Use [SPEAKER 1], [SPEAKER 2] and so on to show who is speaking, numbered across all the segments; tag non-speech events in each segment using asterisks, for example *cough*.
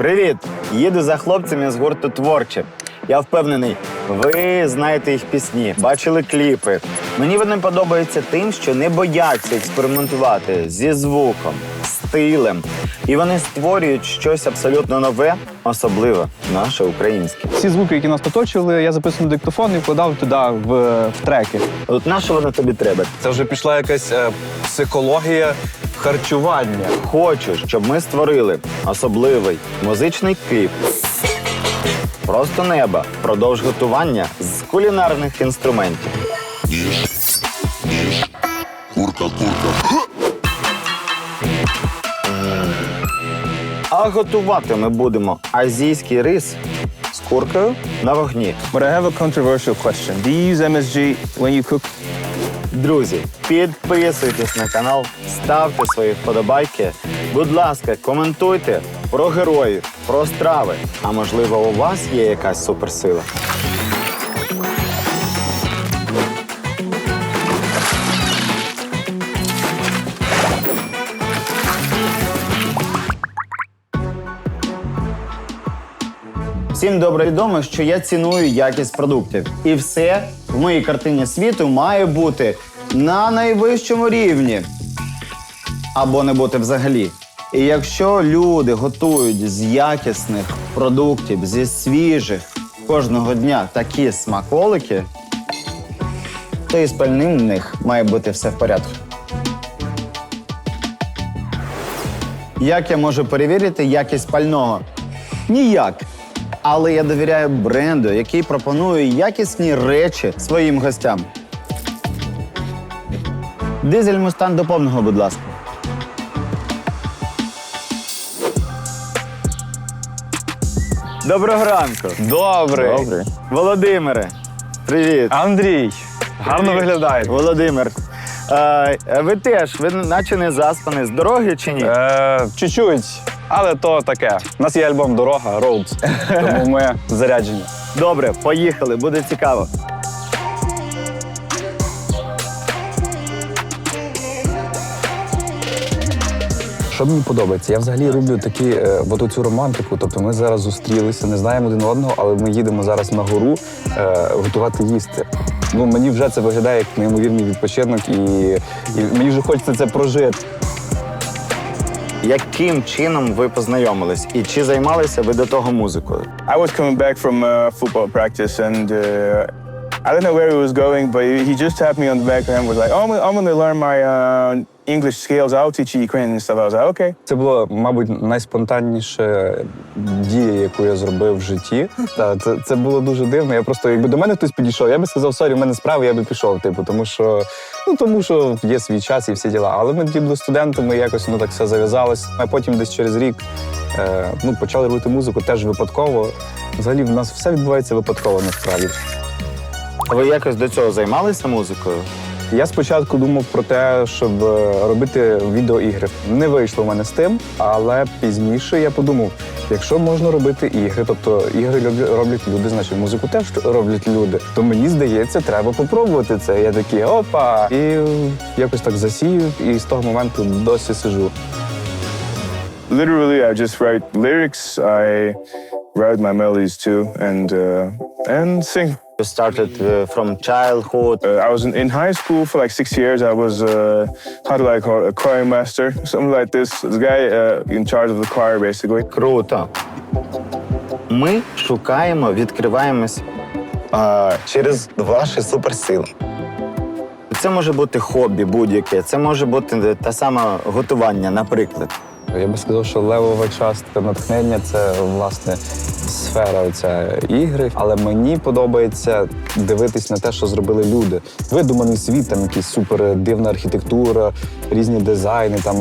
[SPEAKER 1] Привіт! Їду за хлопцями з гурту Творче. Я впевнений, ви знаєте їх пісні, бачили кліпи. Мені вони подобаються тим, що не бояться експериментувати зі звуком, стилем. І вони створюють щось абсолютно нове, особливе наше українське.
[SPEAKER 2] Всі звуки, які нас оточували, я записував на диктофон і вкладав туди в, в треки.
[SPEAKER 1] От на що воно тобі треба?
[SPEAKER 3] Це вже пішла якась е, психологія харчування.
[SPEAKER 1] Хочу, щоб ми створили особливий музичний кліп. Просто неба. Продовж готування з кулінарних інструментів.
[SPEAKER 4] Курка, курка.
[SPEAKER 1] А готувати ми будемо азійський рис з куркою на вогні.
[SPEAKER 2] But I have a controversial question. Do you use MSG when you cook?
[SPEAKER 1] Друзі, підписуйтесь на канал, ставте свої вподобайки. Будь ласка, коментуйте про героїв, про страви. А можливо, у вас є якась суперсила. Всім добре відомо, що я ціную якість продуктів. І все в моїй картині світу має бути на найвищому рівні. Або не бути взагалі. І якщо люди готують з якісних продуктів, зі свіжих кожного дня такі смаколики, то і з пальним в них має бути все в порядку. Як я можу перевірити якість пального? Ніяк. Але я довіряю бренду, який пропонує якісні речі своїм гостям. Дизель Мустан до повного, будь ласка. Доброго ранку.
[SPEAKER 2] Добре.
[SPEAKER 1] Добре. Володимире, привіт.
[SPEAKER 2] Андрій, гарно виглядає.
[SPEAKER 1] Володимир. Е, ви теж, ви наче не заспані. З дороги чи ні?
[SPEAKER 2] Е, чуть-чуть, але то таке. У нас є альбом Дорога Roads, тому ми заряджені.
[SPEAKER 1] Добре, поїхали, буде цікаво.
[SPEAKER 5] Що мені подобається? Я взагалі люблю такі е, от цю романтику. Тобто ми зараз зустрілися, не знаємо один одного, але ми їдемо зараз на гору е, готувати їсти. Ну мені вже це виглядає як неймовірний відпочинок, і, і мені вже хочеться це прожити.
[SPEAKER 1] Яким чином ви познайомились і чи займалися ви до того музикою?
[SPEAKER 6] I was coming back from uh, football practice and uh, I don't know where he was going, but he just tapped me on the back and was like, "Oh, I'm, I'm to learn my uh, English skills. I'll teach you Ukrainian stuff." I was like, "Okay."
[SPEAKER 5] Це було, мабуть, найспонтанніша дія, яку я зробив в житті. Та це, це було дуже дивно. Я просто, якби до мене хтось підійшов, я би сказав, сорі, в мене справи, я би пішов. Типу, тому що ну тому що є свій час і всі діла. Але ми тоді були студентами, якось ну так все зав'язалось. А потім десь через рік е, ну, почали робити музику теж випадково. Взагалі, в нас все відбувається випадково насправді.
[SPEAKER 1] А ви якось до цього займалися музикою?
[SPEAKER 5] Я спочатку думав про те, щоб е, робити відеоігри. Не вийшло в мене з тим, але пізніше я подумав, якщо можна робити ігри, тобто ігри роблять люди, значить музику теж роблять люди. То мені здається, треба попробувати це. Я такий опа, і якось так засів, і з того моменту досі сижу.
[SPEAKER 6] Literally, I just write lyrics. I write my melodies too, and uh, and sing.
[SPEAKER 1] Started uh, from childhood.
[SPEAKER 6] Uh, I was in, in high school for like six years. I was uh, how do I call it? A choir master, something like this. The guy uh, in charge of the choir, basically.
[SPEAKER 1] Круто. Ми шукаємо, відкриваємось а, через ваші суперсили. Це може бути хобі будь-яке, це може бути те саме готування, наприклад.
[SPEAKER 5] Я би сказав, що левова частка натхнення це власне сфера оця ігри. Але мені подобається дивитись на те, що зробили люди. Видуманий світ, там якийсь супер дивна архітектура, різні дизайни, там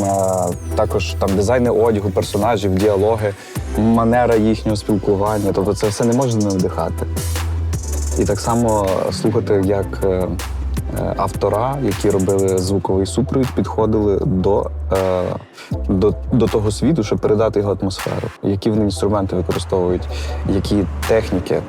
[SPEAKER 5] також там дизайни одягу, персонажів, діалоги, манера їхнього спілкування. Тобто це все не може не надихати. І так само слухати, як е, е, автора, які робили звуковий супровід, підходили до, е, до, до того світу, щоб передати його атмосферу, які вони інструменти використовують, які техніки.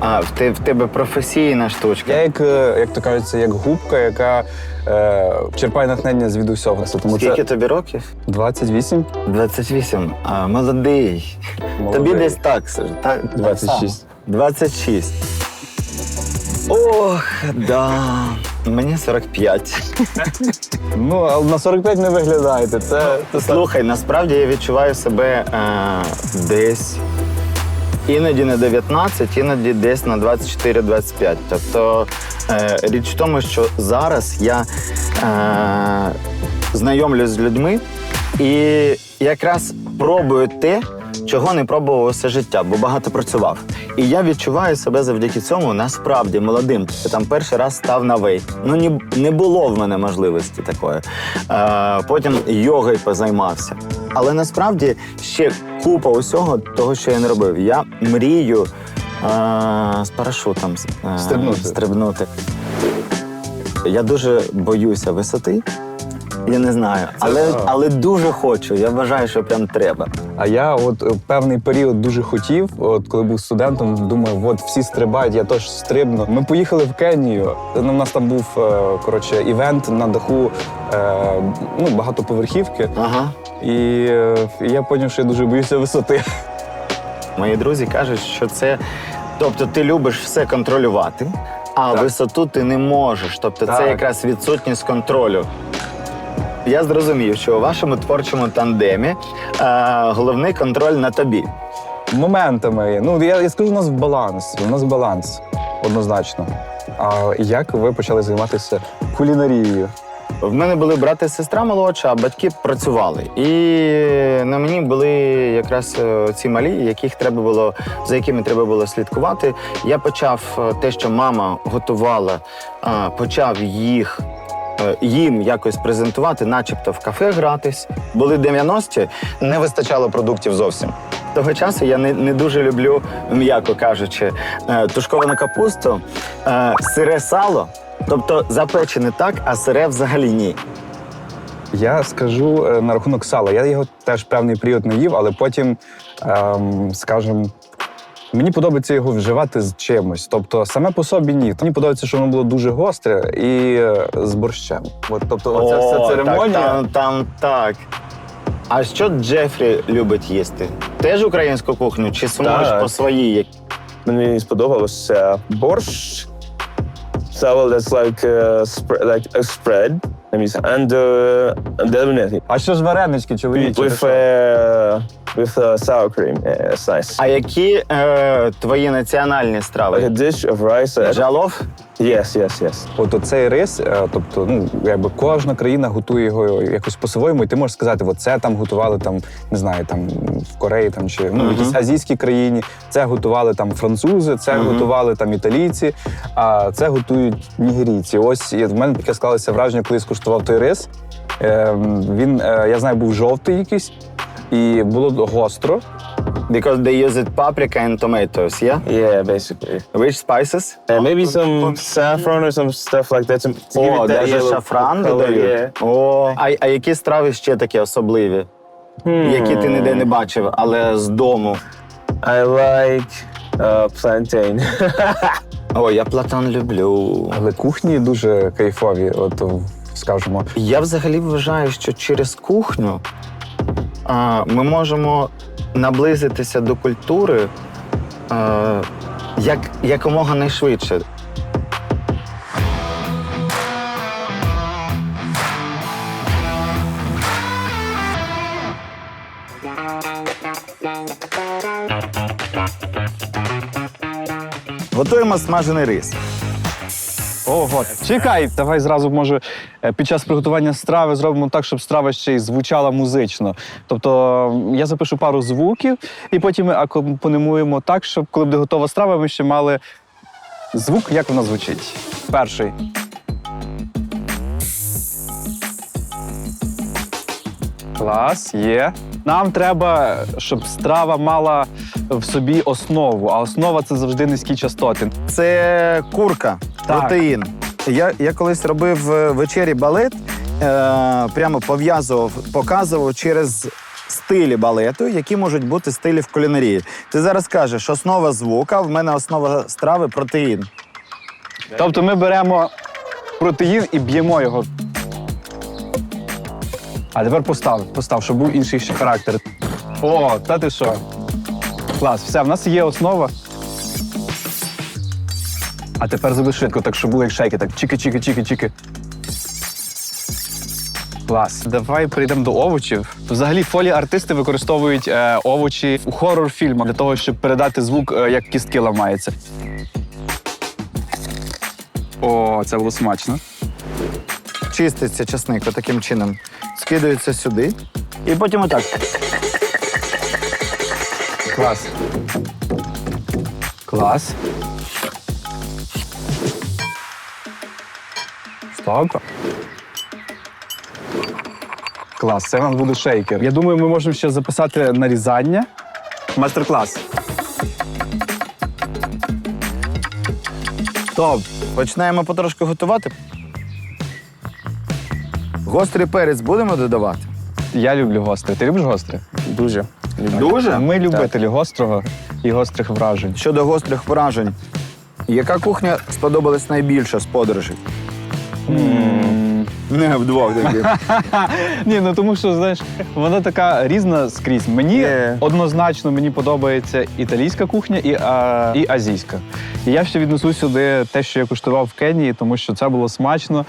[SPEAKER 1] А в, те, в тебе професійна штучка.
[SPEAKER 5] Я як, е, як то кажуть, це як губка, яка е, черпаю натхнення звідусього. Тому
[SPEAKER 1] Скільки
[SPEAKER 5] це
[SPEAKER 1] тобі років?
[SPEAKER 5] 28,
[SPEAKER 1] 28. А, молодий.
[SPEAKER 5] Молодий.
[SPEAKER 1] Тобі десь так, так?
[SPEAKER 5] 26.
[SPEAKER 1] 26. Ох, да. Мені 45.
[SPEAKER 5] Ну, але на 45 не виглядаєте. Це, це
[SPEAKER 1] Слухай, насправді я відчуваю себе е, десь іноді на 19, іноді десь на 24-25. Тобто е, річ в тому, що зараз я е, знайомлюсь з людьми і якраз пробую те, чого не пробував усе життя, бо багато працював. І я відчуваю себе завдяки цьому насправді молодим. Я там перший раз став на вейт. Ну ні, не було в мене можливості такої. Е, потім йогою позаймався. Але насправді ще купа усього того, що я не робив. Я мрію е, з парашутом е,
[SPEAKER 5] Стрибнути.
[SPEAKER 1] стрибнути. Я дуже боюся висоти. Я не знаю, але, але дуже хочу. Я вважаю, що прям треба.
[SPEAKER 5] А я от е, певний період дуже хотів, от коли був студентом, думаю, от всі стрибають, я теж стрибну. Ми поїхали в Кенію. Ну, У нас там був е, коротше івент на даху е, ну, багатоповерхівки.
[SPEAKER 1] Ага.
[SPEAKER 5] І я зрозумів, що я дуже боюся висоти.
[SPEAKER 1] Мої друзі кажуть, що це. Тобто ти любиш все контролювати, а висоту ти не можеш. Тобто це якраз відсутність контролю. Я зрозумів, що у вашому творчому тандемі е, головний контроль на тобі.
[SPEAKER 5] Моментами. Ну, я, я скажу, у нас баланс. У нас баланс однозначно. А як ви почали займатися кулінарією?
[SPEAKER 1] В мене були брат і сестра молодша, а батьки працювали. І на мені були якраз е, ці малі, яких треба було, за якими треба було слідкувати. Я почав е, те, що мама готувала, е, почав їх. Е, Їм якось презентувати, начебто в кафе гратись. Були 90-ті, не вистачало продуктів зовсім. Того часу я не, не дуже люблю, м'яко кажучи, е, тушковану капусту, е, сире сало. Тобто запечене так, а сире взагалі ні.
[SPEAKER 5] Я скажу на рахунок сала. Я його теж певний період не їв, але потім, ем, скажімо, мені подобається його вживати з чимось. Тобто, саме по собі ні. Мені подобається, що воно було дуже гостре і е, з борщем. От, тобто, оця вся церемонія.
[SPEAKER 1] Так, там, там так. А що Джефрі любить їсти? Теж українську кухню чи
[SPEAKER 2] Так.
[SPEAKER 1] по своїй?
[SPEAKER 2] Мені сподобалось uh, борщ. So that's like uh, sp- like a spread. And uh, and then.
[SPEAKER 5] А що ж варенички, чоловічі?
[SPEAKER 2] with uh, with uh, sour cream. Yeah, it's nice.
[SPEAKER 1] А які е, твої національні
[SPEAKER 2] Like a
[SPEAKER 1] страви?
[SPEAKER 2] dish of rice. Uh,
[SPEAKER 1] Джалов?
[SPEAKER 2] yes, yes, yes.
[SPEAKER 5] От оцей рис, е, тобто, ну якби кожна країна готує його якось по-своєму, і ти можеш сказати, от це там готували там, не знаю, там в Кореї там чи ну в якійсь азійській країні. Це готували там французи, це готували там італійці, а це готують нігерійці. Ось і в мене таке склалося враження, коли я скуштував той рис. Е, він, е, я знаю, був жовтий якийсь, і було гостро.
[SPEAKER 1] Because they use it paprika and tomatoes, yeah?
[SPEAKER 2] Yeah, basically.
[SPEAKER 1] Which spices?
[SPEAKER 2] And maybe some saffron or some stuff like that to, to give
[SPEAKER 1] О,
[SPEAKER 2] it that
[SPEAKER 1] навіть
[SPEAKER 2] yellow
[SPEAKER 1] шафран
[SPEAKER 2] color.
[SPEAKER 1] додають.
[SPEAKER 2] Yeah.
[SPEAKER 1] О, а, а які страви ще такі особливі? Які ти ніде не бачив, але з дому.
[SPEAKER 2] I like uh, plantain. *laughs*
[SPEAKER 1] О, я платан люблю.
[SPEAKER 5] Але кухні дуже кайфові, от скажімо.
[SPEAKER 1] Я взагалі вважаю, що через кухню ми можемо наблизитися до культури як, якомога найшвидше. Готуємо смажений рис.
[SPEAKER 7] Ого, чекай, давай зразу, може, під час приготування страви зробимо так, щоб страва ще й звучала музично. Тобто я запишу пару звуків, і потім ми акомпонуємо так, щоб коли буде готова страва, ми ще мали звук, як вона звучить. Перший. Клас, є. Нам треба, щоб страва мала в собі основу, а основа це завжди низькі частоти.
[SPEAKER 1] Це курка,
[SPEAKER 7] Так.
[SPEAKER 1] протеїн. Я, я колись робив в вечері балет, е, прямо пов'язував, показував через стилі балету, які можуть бути стилі в кулінарії. Ти зараз кажеш, основа звука, в мене основа страви протеїн.
[SPEAKER 7] Тобто ми беремо протеїн і б'ємо його
[SPEAKER 5] А тепер постав, постав, щоб був інший ще характер. О, та ти що? Клас, все, в нас є основа. А тепер зроби швидко, так щоб були як шейки, так чики-чики-чики-чики. Клас. Давай перейдемо до овочів. Взагалі, фолі артисти використовують е, овочі у хорор-фільмах для того, щоб передати звук, е, як кістки ламаються. О, це було смачно.
[SPEAKER 1] Чиститься часник таким чином. Скидається сюди. І потім отак.
[SPEAKER 5] Клас. Клас. Стоп. Клас, це нас буде шейкер. Я думаю, ми можемо ще записати нарізання. Майстер-клас.
[SPEAKER 1] Стоп. Починаємо потрошки готувати. Гострий перець будемо додавати?
[SPEAKER 5] Я люблю гостре. Ти любиш гостре?
[SPEAKER 2] Дуже.
[SPEAKER 1] Дуже?
[SPEAKER 5] Ми любителі гострого і гострих вражень.
[SPEAKER 1] Щодо гострих вражень, яка кухня сподобалась найбільше з подорожей? Не вдвох такі. *laughs*
[SPEAKER 5] Ні, ну тому що знаєш, вона така різна скрізь. Мені
[SPEAKER 2] Є.
[SPEAKER 5] однозначно мені подобається італійська кухня і, а, і азійська. І я ще віднесу сюди те, що я куштував в Кенії, тому що це було смачно.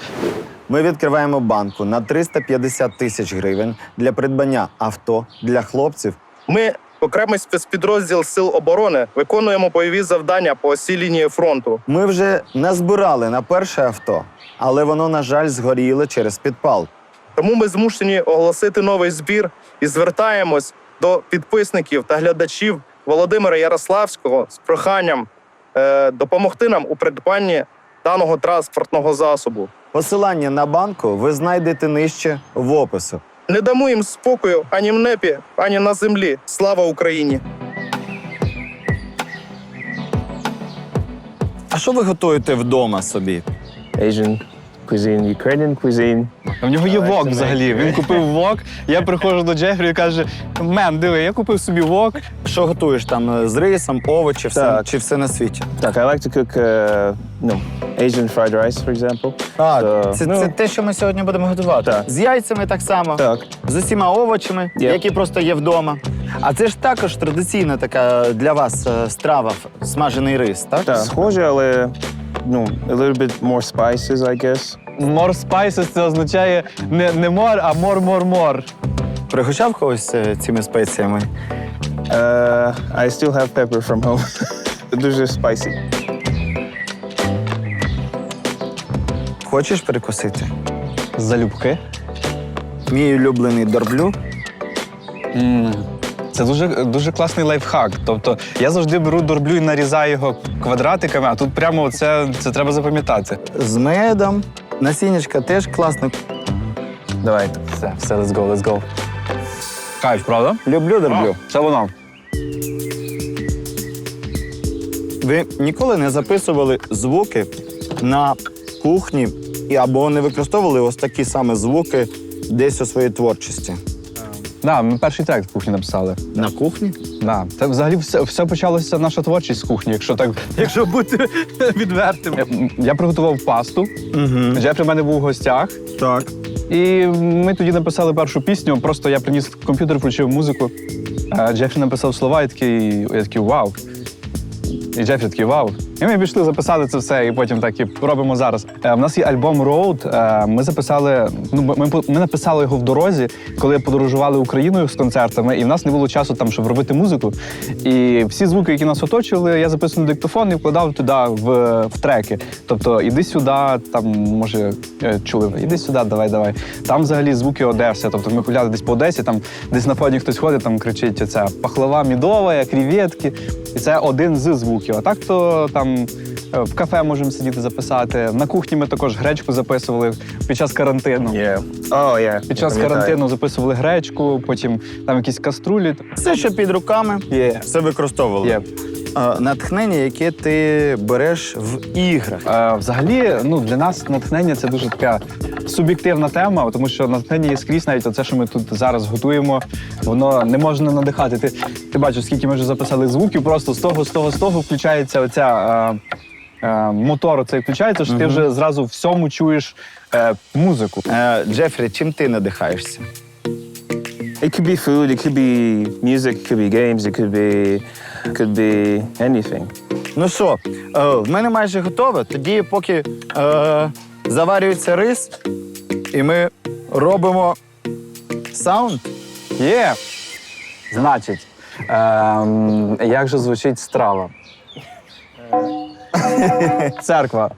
[SPEAKER 1] Ми відкриваємо банку на 350 тисяч гривень для придбання авто для хлопців.
[SPEAKER 8] Ми, окремий спецпідрозділ Сил оборони, виконуємо бойові завдання по осі лінії фронту.
[SPEAKER 1] Ми вже назбирали на перше авто, але воно, на жаль, згоріло через підпал.
[SPEAKER 8] Тому ми змушені оголосити новий збір і звертаємось до підписників та глядачів Володимира Ярославського з проханням е, допомогти нам у придбанні даного транспортного засобу.
[SPEAKER 1] Посилання на банку ви знайдете нижче в опису.
[SPEAKER 8] Не дамо їм спокою ані в небі, ані на землі. Слава Україні!
[SPEAKER 1] А що ви готуєте вдома собі?
[SPEAKER 2] Asian cuisine, Ukrainian cuisine.
[SPEAKER 5] В нього є вок взагалі. Він купив вок. Я приходжу до Джефрі і каже: Мен, диви, я купив собі вок.
[SPEAKER 1] Що готуєш там е, з рисом, овочі, все,
[SPEAKER 2] Так.
[SPEAKER 1] чи все на світі?
[SPEAKER 2] Так, I like to cook uh, no, Asian fried rice, for example.
[SPEAKER 1] Так,
[SPEAKER 2] So,
[SPEAKER 1] це,
[SPEAKER 2] ну,
[SPEAKER 1] це те, що ми сьогодні будемо готувати.
[SPEAKER 2] Так.
[SPEAKER 1] З яйцями так само,
[SPEAKER 2] Так.
[SPEAKER 1] з усіма овочами,
[SPEAKER 2] Є.
[SPEAKER 1] які просто є вдома. А це ж також традиційна така для вас е, страва смажений рис, так?
[SPEAKER 2] Так. Схоже, але ну, a little bit more spices, I guess.
[SPEAKER 5] More spices це означає не, не мор, а мор-мор-мор.
[SPEAKER 1] Пригощав когось е, цими спеціями?
[SPEAKER 2] Uh, I still have pepper from home. *laughs* Дуже spicy.
[SPEAKER 1] Хочеш перекусити?
[SPEAKER 5] Залюбки.
[SPEAKER 1] Мій улюблений дорблю.
[SPEAKER 5] Це дуже, дуже класний лайфхак. Тобто я завжди беру дорблю і нарізаю його квадратиками, а тут прямо це, це треба запам'ятати.
[SPEAKER 1] з медом. Насіннячка теж класно.
[SPEAKER 5] Давайте. Все, все, let's go, let's go. Кайф, правда?
[SPEAKER 1] Люблю дорблю.
[SPEAKER 5] Це воно.
[SPEAKER 1] Ви ніколи не записували звуки на кухні і або не використовували ось такі саме звуки десь у своїй творчості?
[SPEAKER 5] Да, ми перший трек в кухні написали.
[SPEAKER 1] На кухні?
[SPEAKER 5] Да. Це взагалі все, все почалося наша творчість з кухні, якщо так, *laughs* якщо бути *laughs* відвертим. Я, я приготував пасту.
[SPEAKER 1] Угу.
[SPEAKER 5] Джефрі в мене був в гостях.
[SPEAKER 1] Так.
[SPEAKER 5] І ми тоді написали першу пісню. Просто я приніс комп'ютер, включив музику. Джефрі написав слова, і такий, я такий вау. І Джефрі такий вау. І ми пішли, записали це все, і потім так і робимо зараз. Е, в нас є альбом Road. Е, ми записали. Ну, ми, ми, написали його в дорозі, коли подорожували Україною з концертами, і в нас не було часу там, щоб робити музику. І всі звуки, які нас оточували, я записував на диктофон і вкладав туди в, в треки. Тобто, іди сюди, там може е, чули, іди сюди, давай, давай. Там взагалі звуки Одеси. Тобто ми гуляли десь по Одесі, там десь на фоні хтось ходить, там кричить ця пахлава мідова, креветки. І це один з звуків. А так то там е, в кафе можемо сидіти записати. На кухні ми також гречку записували під час карантину.
[SPEAKER 2] Yeah. Oh, yeah.
[SPEAKER 5] Під час карантину записували гречку, потім там якісь каструлі.
[SPEAKER 1] Все, що під руками,
[SPEAKER 5] yeah.
[SPEAKER 1] все використовували.
[SPEAKER 5] Є.
[SPEAKER 1] Натхнення, яке ти береш в іграх.
[SPEAKER 5] Е, взагалі, ну для нас натхнення це дуже така суб'єктивна тема, тому що натхнення є скрізь, навіть оце, що ми тут зараз готуємо, воно не можна надихати. Ти, ти бачиш, скільки ми вже записали звуків, просто з того, з того, з того включається оця. Е, е, мотор оцей включається, що ти вже зразу всьому чуєш е, музику.
[SPEAKER 1] Е, Джефрі, чим ти надихаєшся?
[SPEAKER 2] It could be food, it could be music, it could be games, it could be, could be anything.
[SPEAKER 1] Ну що, е, в мене майже готове. Тоді, поки е, заварюється рис, і ми робимо саунд.
[SPEAKER 5] Є. Значить, ем, як же звучить страва? *laughs* Церква.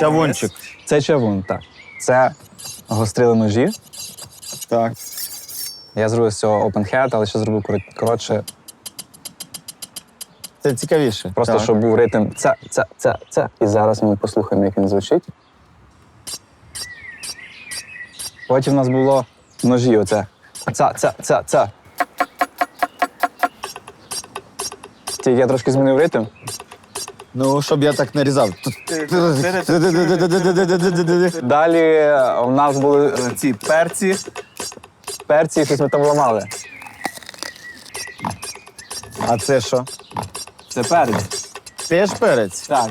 [SPEAKER 1] Чавунчик.
[SPEAKER 5] Це чавун, так. Це гострили ножі.
[SPEAKER 1] Так.
[SPEAKER 5] Я зробив з цього open head, але ще зробив корот- коротше,
[SPEAKER 1] Це цікавіше.
[SPEAKER 5] просто
[SPEAKER 1] Так.
[SPEAKER 5] щоб був ритм. Це, це, це, це. І зараз ми послухаємо, як він звучить. Потім у нас було ножі оце. Ця, ця, ця, ця. Тільки я трошки змінив ритм.
[SPEAKER 1] Ну, щоб я так нарізав.
[SPEAKER 5] Далі е, у нас були е, ці перці. Перці, щось ми там ламали.
[SPEAKER 1] А це що?
[SPEAKER 5] Це перець.
[SPEAKER 1] Теж перець?
[SPEAKER 5] Так.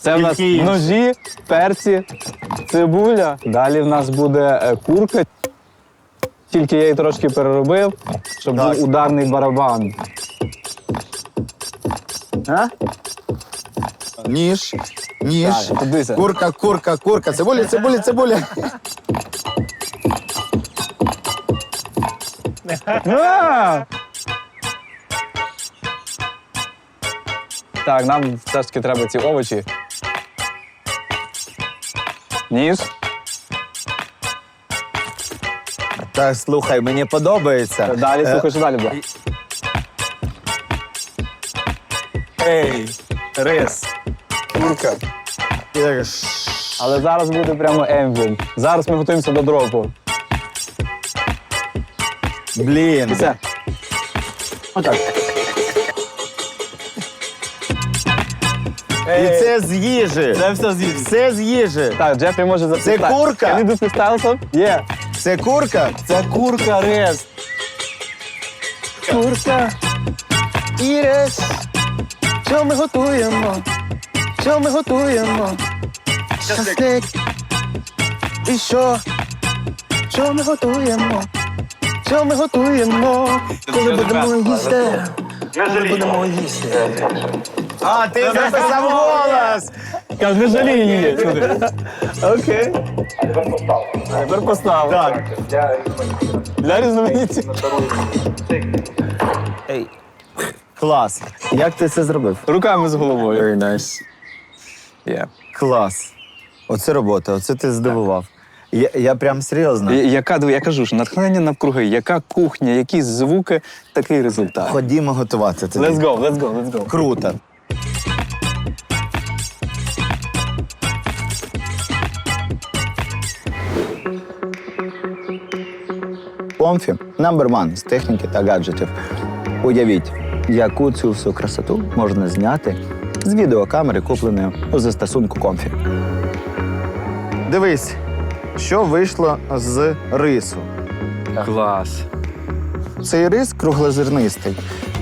[SPEAKER 5] Це в нас
[SPEAKER 1] Тільки
[SPEAKER 5] ножі, перці, цибуля. Далі в нас буде е, курка. Тільки я її трошки переробив, щоб
[SPEAKER 1] Так.
[SPEAKER 5] був ударний барабан. А?
[SPEAKER 1] Ніж. Ніж.
[SPEAKER 5] Так, подивися.
[SPEAKER 1] Курка, курка, курка. Цибуля, цибуля, цибуля.
[SPEAKER 5] А! Так, нам все ж таки треба ці овочі. Ніж.
[SPEAKER 1] Так, слухай, мені подобається.
[SPEAKER 5] Далі,
[SPEAKER 1] Е,
[SPEAKER 5] слухай, що далі буде.
[SPEAKER 1] Ей, рис.
[SPEAKER 5] Курка.
[SPEAKER 1] Е,
[SPEAKER 5] Але зараз буде прямо емблем. Зараз ми готуємося до дропу.
[SPEAKER 1] Блін.
[SPEAKER 5] І все. Отак.
[SPEAKER 1] І це з їжі.
[SPEAKER 5] Це все з'їв.
[SPEAKER 1] Все з їжі.
[SPEAKER 5] Так, Джефрі може записати.
[SPEAKER 1] курка?
[SPEAKER 5] Can you do freestyle song? Є.
[SPEAKER 1] Це курка?
[SPEAKER 5] Це курка рез. Курка.
[SPEAKER 1] І рис.
[SPEAKER 5] Що ми готуємо? Що ми готуємо? Шашлик. І що? Що ми готуємо? Що ми готуємо? Коли будемо їсти? Коли будемо їсти?
[SPEAKER 1] А, ти записав голос.
[SPEAKER 5] Каже, не жалій її. Окей. Тепер постав.
[SPEAKER 1] Так.
[SPEAKER 5] Для різноманітті.
[SPEAKER 1] Клас. Як ти це зробив?
[SPEAKER 5] Руками з головою.
[SPEAKER 2] Very nice. Yeah.
[SPEAKER 1] Клас. Оце робота, оце ти здивував. Я, я прям серйозно.
[SPEAKER 5] Я- Яка, диви, я кажу ж, натхнення навкруги, яка кухня, які звуки, такий результат.
[SPEAKER 1] Ходімо готувати тоді.
[SPEAKER 5] Let's go, let's go, let's go.
[SPEAKER 1] Круто. Комфі number one з техніки та гаджетів. Уявіть, яку цю всю красоту можна зняти з відеокамери, купленої у застосунку Комфі. Дивись, що вийшло з рису.
[SPEAKER 5] Клас.
[SPEAKER 1] Цей рис круглозернистий.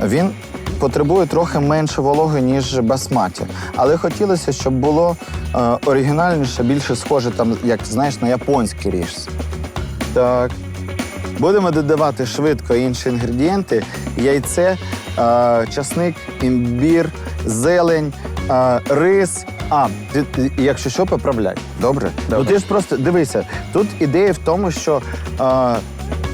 [SPEAKER 1] Він потребує трохи менше вологи, ніж басматі. Але хотілося, щоб було е, оригінальніше, більше схоже, там, як знаєш, на японський рис. Так. Будемо додавати швидко інші інгредієнти: яйце, часник, імбір, зелень, рис. А, ти, якщо що, поправляй. Добре? Ну ти ж просто дивися, тут ідея в тому, що е,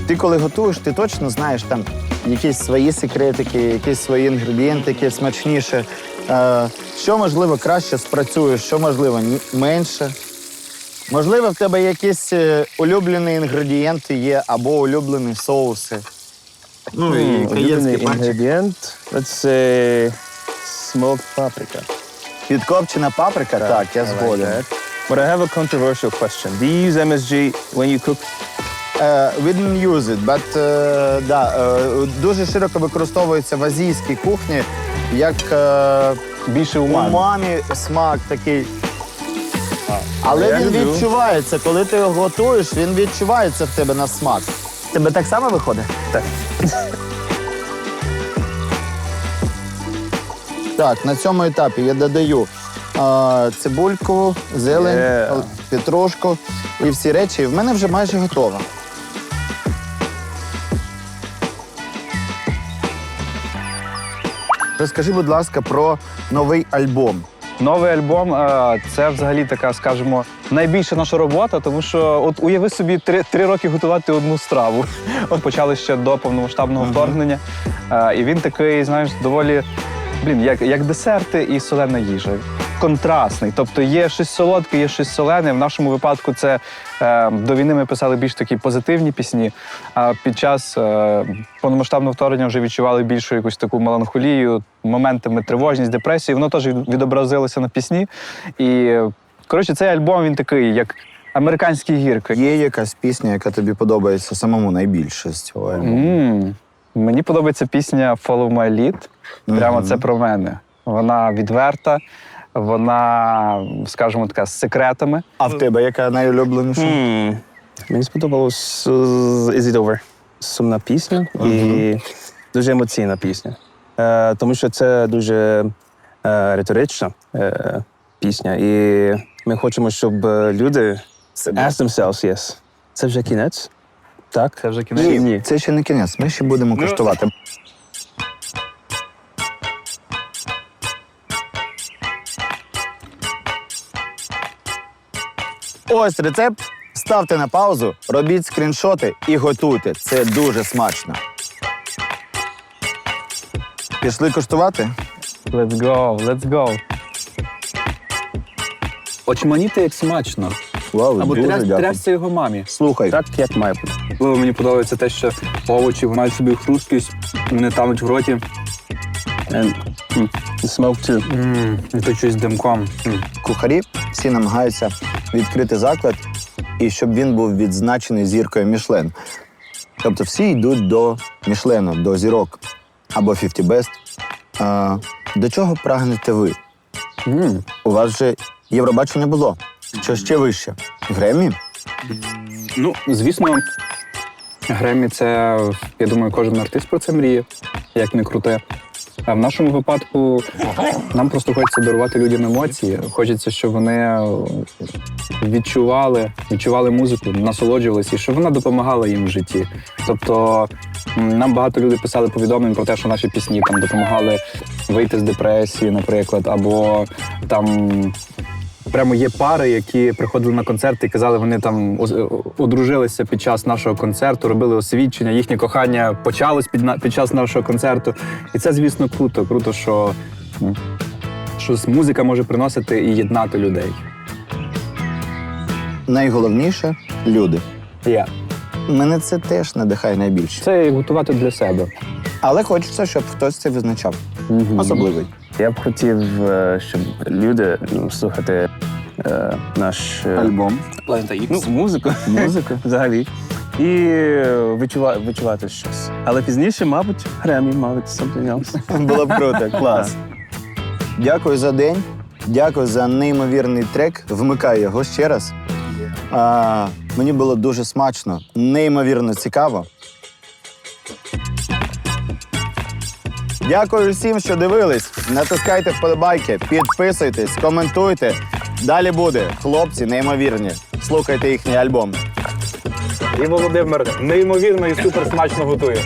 [SPEAKER 1] ти коли готуєш, ти точно знаєш там якісь свої секретики, якісь свої інгредієнти, які смачніше. Е, що можливо краще спрацює, що можливо менше. Можливо, в тебе якісь е, улюблені інгредієнти є або улюблені соуси. Ну і перчик.
[SPEAKER 2] ingredient. Let's smoked paprika.
[SPEAKER 1] Підкопчена паприка, так, я згоден.
[SPEAKER 2] But I have a controversial question. Do you use MSG when you cook?
[SPEAKER 1] Е, we didn't use it, but е, да, е, дуже широко використовується в азійській кухні як е,
[SPEAKER 5] Більше умами.
[SPEAKER 1] умамі смак такий. Але
[SPEAKER 2] Я
[SPEAKER 1] він
[SPEAKER 2] люблю.
[SPEAKER 1] відчувається, коли ти його готуєш, він відчувається в тебе на смак. Тебе так само виходить? Так. Так, на цьому етапі я додаю а, цибульку, зелень,
[SPEAKER 2] Є.
[SPEAKER 1] петрушку і всі речі. І в мене вже майже готово. Розкажи, будь ласка, про новий альбом.
[SPEAKER 5] Новий альбом е, це взагалі така, скажімо, найбільша наша робота, тому що от уяви собі три, три роки готувати одну страву. *laughs* От почали ще до повномасштабного вторгнення. Е, І він такий, знаєш, доволі блін, як, як десерти і солена їжа. Контрастний. Тобто є щось солодке, є щось солене. В нашому випадку це е, до війни ми писали більш такі позитивні пісні. А під час е, повномасштабного вторгнення вже відчували більшу якусь таку меланхолію, моментами тривожність, депресію. Воно теж відобразилося на пісні. І коротше, цей альбом він такий, як американські гірки.
[SPEAKER 1] Є якась пісня, яка тобі подобається самому найбільше з цього альбому?
[SPEAKER 5] М, Мені подобається пісня Follow My Lead. Прямо це про мене. Вона відверта, вона, скажімо така, з секретами.
[SPEAKER 1] А в тебе яка найулюбленіша?
[SPEAKER 2] Hmm. Мені сподобалось uh, Is It Over? Сумна пісня і дуже емоційна пісня. Е, тому що це дуже е, риторична е, пісня. І ми хочемо, щоб е, люди ask themselves, yes. Це вже кінець? Так?
[SPEAKER 5] Це вже кінець.
[SPEAKER 1] Ні,
[SPEAKER 2] Ні.
[SPEAKER 1] це ще не кінець. Ми ще будемо коштувати. Ось рецепт. Ставте на паузу, робіть скріншоти і готуйте. Це дуже смачно. Пішли коштувати?
[SPEAKER 5] Let's go, let's go.
[SPEAKER 9] Очманіти як смачно.
[SPEAKER 1] Вау,
[SPEAKER 9] Або
[SPEAKER 1] дуже
[SPEAKER 9] тряс,
[SPEAKER 1] дякую.
[SPEAKER 9] трясся його мамі.
[SPEAKER 1] Слухай,
[SPEAKER 2] Так, як має бути.
[SPEAKER 9] Особливо мені подобається те, що овочі мають собі хрусткість, вони тануть в роті.
[SPEAKER 2] And mm, smoke too.
[SPEAKER 9] М, І то щось димком. М.
[SPEAKER 1] кухарі всі намагаються відкрити заклад і щоб він був відзначений зіркою Мішлен. Тобто всі йдуть до Мішлену, до зірок або 50 Best. А, до чого прагнете ви?
[SPEAKER 9] М.
[SPEAKER 1] У вас вже Євробачення було. Що ще вище? Гремі?
[SPEAKER 9] Ну, звісно, Гремі це, я думаю, кожен артист про це мріє, як не круте. А в нашому випадку нам просто хочеться дарувати людям емоції. Хочеться, щоб вони відчували, відчували музику, насолоджувалися, і щоб вона допомагала їм в житті. Тобто нам багато людей писали повідомлень про те, що наші пісні там допомагали вийти з депресії, наприклад, або там Прямо є пари, які приходили на концерти і казали, вони там одружилися під час нашого концерту, робили освідчення, їхнє кохання почалось під, під час нашого концерту. І це, звісно, круто. Круто, що, м, що музика може приносити і єднати людей.
[SPEAKER 1] Найголовніше люди.
[SPEAKER 9] Я.
[SPEAKER 1] Мене це теж надихає найбільше.
[SPEAKER 9] Це готувати для себе.
[SPEAKER 1] Але хочеться, щоб хтось це визначав. Особливий.
[SPEAKER 2] Я б хотів, е, щоб люди ну, слухати е, наш е,
[SPEAKER 1] Альбом.
[SPEAKER 2] ну, музику, музику *laughs* взагалі. І відчува, відчувати щось. Але пізніше, мабуть, Гремі, мабуть, something else. *laughs*
[SPEAKER 1] Було б круто, *laughs* клас. Дякую за день. Дякую за неймовірний трек. Вмикаю його ще раз. А, мені було дуже смачно, неймовірно цікаво. Дякую всім, що дивились. Натискайте вподобайки, підписуйтесь, коментуйте. Далі буде. Хлопці неймовірні. Слухайте їхній альбом.
[SPEAKER 5] І Володимир неймовірно і супер смачно готує.